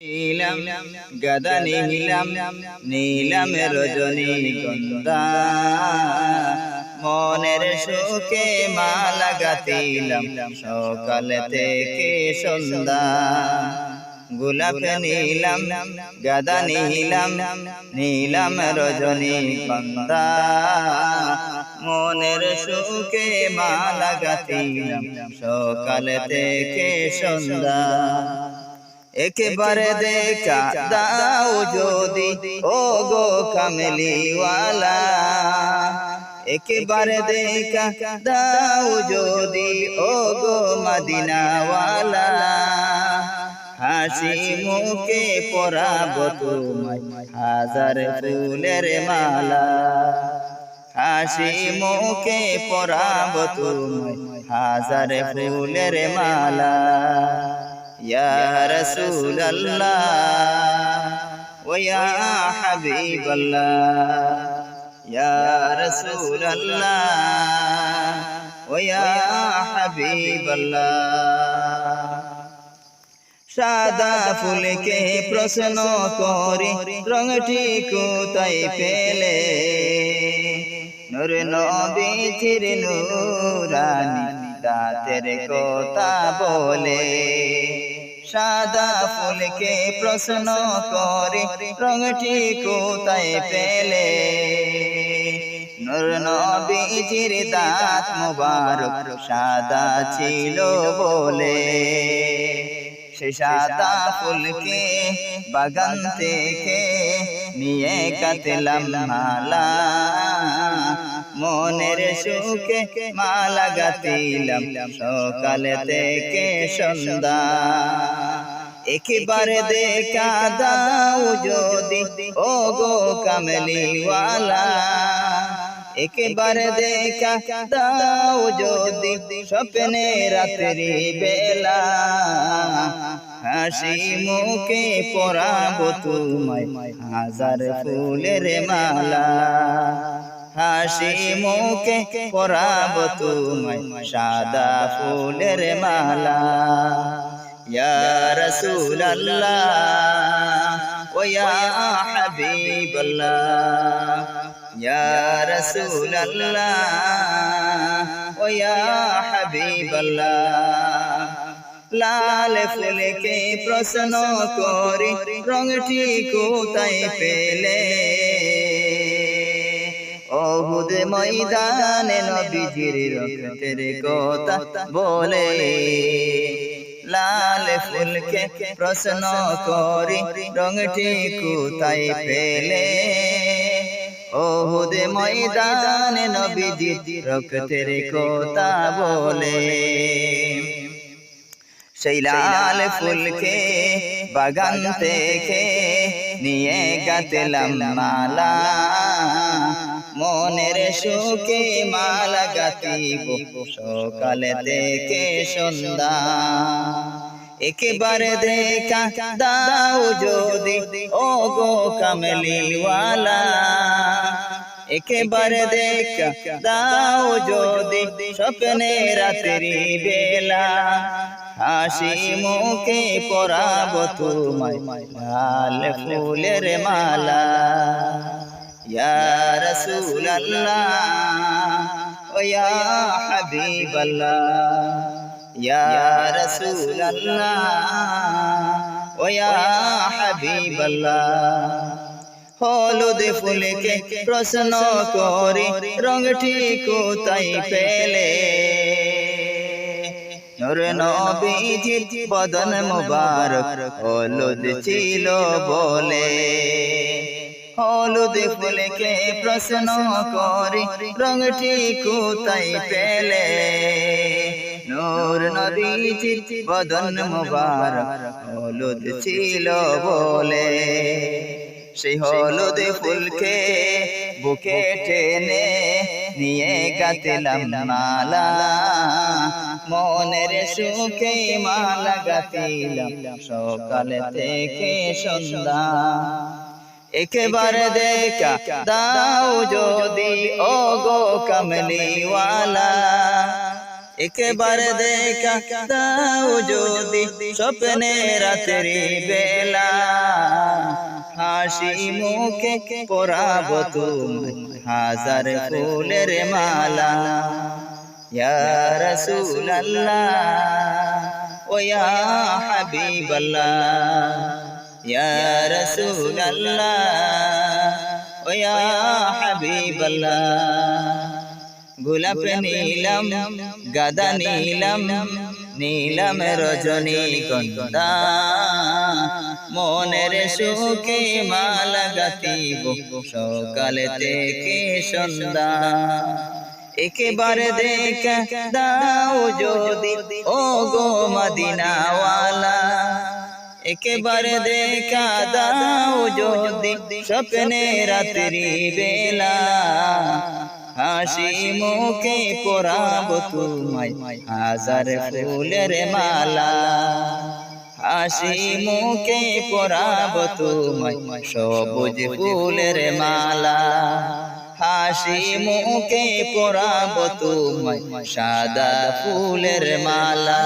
নীলাম গদা নীলাম নীলাম রজনী গন্ধা মনের সুখে মালা গাতিলাম সকাল থেকে সন্ধ্যা গোলাপ নীলাম গদা নীলাম নীলাম রজনী গন্ধা মনের সুখে মালা গাতিলাম সকাল থেকে সন্ধ্যা একেবারে দেখা দাও যদি ও গো কামলিওয়ালা একেবারে দেখা দাও যদি ও গো মদিনাওয়ালা। হাসি মুখে পরাব তোমায় হাজার ফুলের মালা। হাসি মুখে পরাব তোমায় হাজার ফুলের মালা। يا رسول الله ويا حبيب الله يا رسول الله ويا حبيب الله সাদা ফুলকে প্রশ্ন করে রঙটি কোথায় পেলে নূর নবীর নূরানি রাতের কথা বলে সাদা ফুলকে প্রশ্ন করে, রঙটি কোথায় পেলে? নূর নবীজির দাঁত মুবারক সাদা ছিল বলে। সে সাদা ফুলকে বাগান থেকে নিয়ে কাতলাম মালা। মনের সুখে মালা গাতিলাম সকাল থেকে সন্ধ্যা। একেবারে দেখা দাও যদি ও গো কামলিওয়ালা। একেবারে দেখা দাও যদি স্বপ্নে রাত্রি বেলা। হাসি মুখে পরাবো তোমায় হাজার ফুলের মালা। হাসি মুখে পরাবো তোমায় সাদা ফুলের মালা। ইয়া রাসূলুল্লাহ ও ইয়া হাবিবাল্লাহ। ইয়া রাসূলুল্লাহ ও ইয়া হাবিবাল্লাহ। লাল ফুলকে প্রশ্ন করে রংটি কোথায় পেলে? অহুদ ময়দানে নবীজির রক্তের কথা বলে, লাল ফুলকে প্রশ্ন করে রংটি কোথায় পেলে? ওহুদ ময়দানে নবীজি রক্তের কথা বলে, সেই লাল ফুলকে বাগান থেকে নিয়ে গাতলাম মালা। মনের সুখে মালা গাতিব সকাল দেখে সন্ধ্যা। একেবারে দেখা দাও যদি। ও গো কামলিওয়ালা। একেবারে দেখা দাও যদি। স্বপ্নে রাত্রি বেলা। হাসি মুখে পরাব তোমায়। লাল ফুলের মালা। হাবিবাল্লাহ হলুদ ফুলকে প্রশ্ন করে রংটি কোথায় পেলে। নূর নবীজির বদন মুবারক হলুদ ছিল বলে। হলুদ ফুলকে প্রশ্ন করে রংটি কোথায় পেলে? নূর নবীজির বদন মুবারক হলুদ ছিল বলে। সেই হলুদ ফুলকে বুকে টেনে নিয়ে গাতিলাম মালা। মনের সুখে মালা গাতিলাম সকাল থেকে সন্ধ্যা। একেবারে দেখা দাও যদি ও গো কমলিওয়ালা একেবারে দেখা দাও যদি, স্বপ্নে রাত্রি বেলা। হাসি মুখে পরাব তুমি হাজার ফুলের মালা। ইয়া রাসূলুল্লাহ, ও ইয়া হাবিবাল্লাহ। ইয়া হাবিবাল্লাহ। গোলাপ নীলম, গাদা নীলম নীলম রজনী গন্ধা মনের সুখে মালা গাতিব সকালে থেকে সন্ধ্যা। একেবারে দেখা দাও যদি ও গো মদিনাওয়ালা। একেবারে দেখা দাও যদি স্বপ্নে রাত্রি বেলা। হাসি মুখে পরাব তোমায়, হাজার ফুলের মালা। হাসি মুখে পরাব তোমায়, সবুজ ফুলের মালা। হাসি মুখে পরাব তোমায়, সাদা ফুলের মালা।